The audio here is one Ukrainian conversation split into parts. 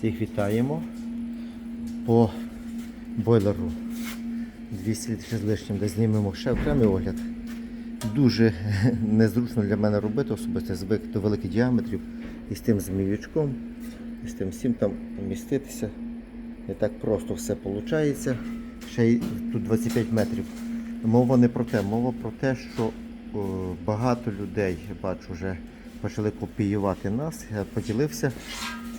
Всіх вітаємо по бойлеру 200 літрів з лишнім, де знімемо ще окремий огляд. Дуже незручно для мене робити, особисто звик до великих діаметрів і з тим зміючком, і з тим всім там вміститися. Не так просто все виходить. Ще й тут 25 метрів. Мова не про те, мова про те, що о, багато людей, бачу, вже почали копіювати нас. Я поділився.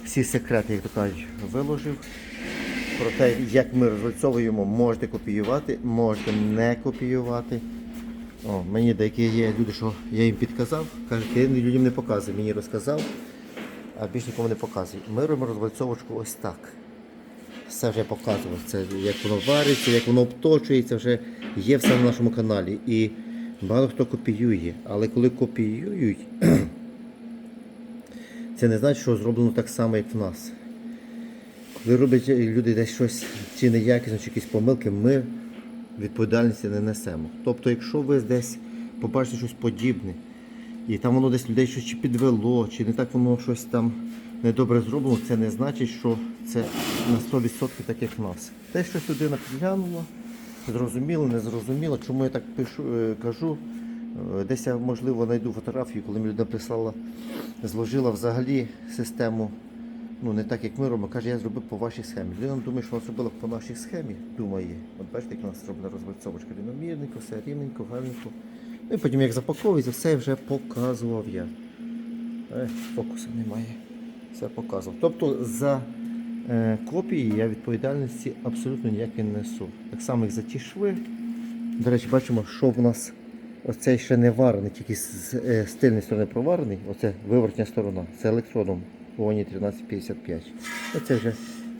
Всі секрети, як то кажуть, виложив. Про те, як ми розрисовуємо, можете копіювати, можете не копіювати. О, мені деякі є люди, що я їм підказав, кажуть, ти людям не показуй, мені розказав, а більш нікому не показуй. Ми робимо розвальцовочку ось так. Все вже показував. Це як воно вариться, як воно обточується, вже є все на нашому каналі. І багато хто копіює. Але коли копіюють, це не значить, що зроблено так само, як в нас. Коли роблять люди десь щось чи неякісно, чи якісь помилки, ми відповідальності не несемо. Тобто, якщо ви десь побачите щось подібне, і там воно десь людей щось чи підвело, чи не так воно щось там недобре зроблено, це не значить, що це на 100% так, як в нас. Те, що людина підглянула, зрозуміло, не зрозуміло. Чому я так пишу, е, кажу? Е, Десь я, можливо, знайду фотографію, коли мені людина прислала, зложила взагалі систему ну не так, як ми робимо, каже, я зробив по вашій схемі. Людина думає, що вона зробила по нашій схемі, думає. От бачите, як у нас зроблена розвальцовочка рівномірненько, все рівненько, гарненько. Ну і потім як запаковується, все вже показував я. Е, фокусу немає. Все показував. Тобто за е, копії я відповідальності абсолютно ніякої не несу. Так само, як за ті шви. До речі, бачимо, що в нас оцей ще не варений, тільки з, е, з тильної сторони проварений, оце виворотня сторона, це електродом вогоні 1355. Оце вже,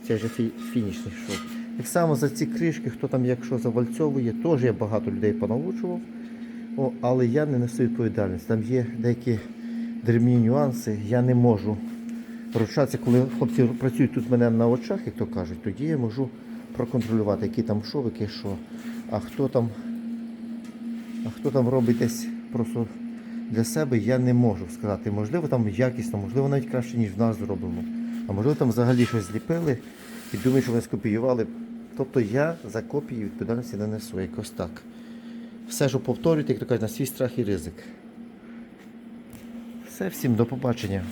це вже фі- фінішний шов. Так само за ці кришки, хто там якщо завальцьовує, теж я багато людей понаучував. О, але я не несу відповідальність. Там є деякі дрібні нюанси, я не можу ручатися, коли хлопці працюють тут в мене на очах, як то кажуть, тоді я можу проконтролювати, які там шов, яке що. А хто там, а хто там робить десь просто для себе, я не можу сказати. Можливо, там якісно, можливо, навіть краще, ніж в нас зроблено. А можливо, там взагалі щось зліпили і думаю, що вони скопіювали. Тобто я за копії відповідальності не несу, якось так. Все, що повторюйте, як то кажуть, на свій страх і ризик. Все, всім до побачення.